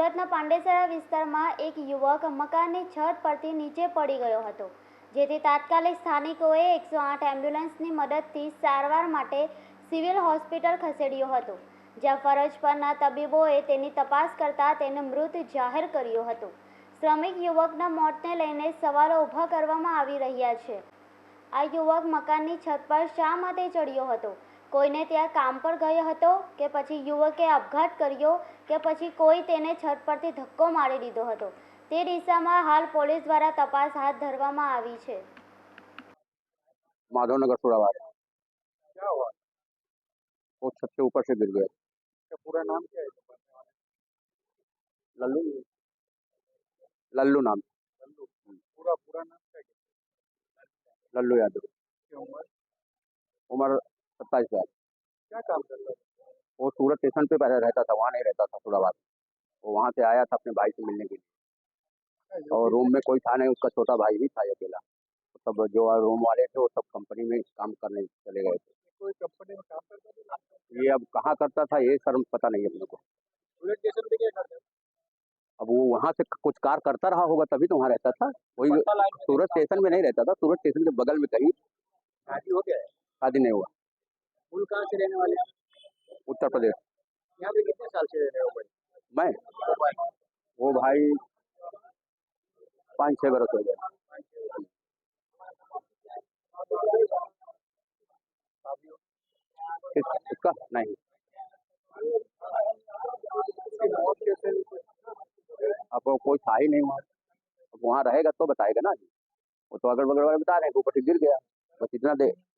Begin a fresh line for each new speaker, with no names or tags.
સુરતના પાંડેસરા વિસ્તારમાં એક યુવક મકાનની છત પરથી નીચે પડી ગયો હતો, જેથી તાત્કાલિક સ્થાનિકોએ એકસો આઠ એમ્બ્યુલન્સની મદદથી સારવાર માટે સિવિલ હોસ્પિટલ ખસેડ્યો હતો, જ્યાં ફરજ પરના તબીબોએ તેની તપાસ કરતા તેને મૃત જાહેર કર્યો હતો. શ્રમિક યુવકના મોતને લઈને સવાલો ઊભા કરવામાં આવી રહ્યા છે. આ યુવક મકાનની છત પર શા માટે ચડ્યો હતો કોઈને ત્યાં કામ પર ગયો હતો કે પછી યુવકે આપઘાત કર્યો કે પછી કોઈ તેને છત પરથી ધક્કો મારી દીધો હતો તે દિશામાં હાલ પોલીસ દ્વારા તપાસ હાથ ધરવામાં આવી છે
माधवनगर सुराबाद
क्या हुआ
वो छत से ऊपर से गिर गए
क्या पूरा नाम क्या है दुकान का?
लल्लू लल्लू नाम
लल्लू पूरा पूरा नाम क्या है
लल्लू यादव।
उम्र?
उम्र सत्ताईस साल।
क्या काम कर करता था?
वो सूरत स्टेशन पे पहले रहता था वहाँ नहीं रहता था सुराबाद वो वहाँ से आया था अपने भाई से मिलने के लिए। और रूम में कोई था नहीं उसका छोटा भाई ही था अकेला। सब जो रूम वाले थे वो सब कंपनी में काम करने चले गए थे।
कोई कंपनी में काम करता था
ये अब कहाँ करता था ये सर पता नहीं है अपने को
पुलिस स्टेशन पे क्या करता था
अब वो वहाँ से कुछ कार करता रहा होगा तभी तो वहाँ रहता था। वही सूरत स्टेशन में नहीं रहता था। सूरत स्टेशन के बगल में कहीं
शादी हो गया
शादी नहीं हुआ।
कहाँ से रहने वाले हैं
उत्तर प्रदेश।
यहाँ पे कितने साल से रह रहे हो भाई?
मैं? वो भाई पाँच छः बरस हो किस- इसका नहीं। अब कोई था ही नहीं वहाँ। अब वहाँ रहेगा तो बताएगा ना जी। वो तो अगल बगल वाले बता रहे हैं ऊपर से गिर गया। बस इतना दे।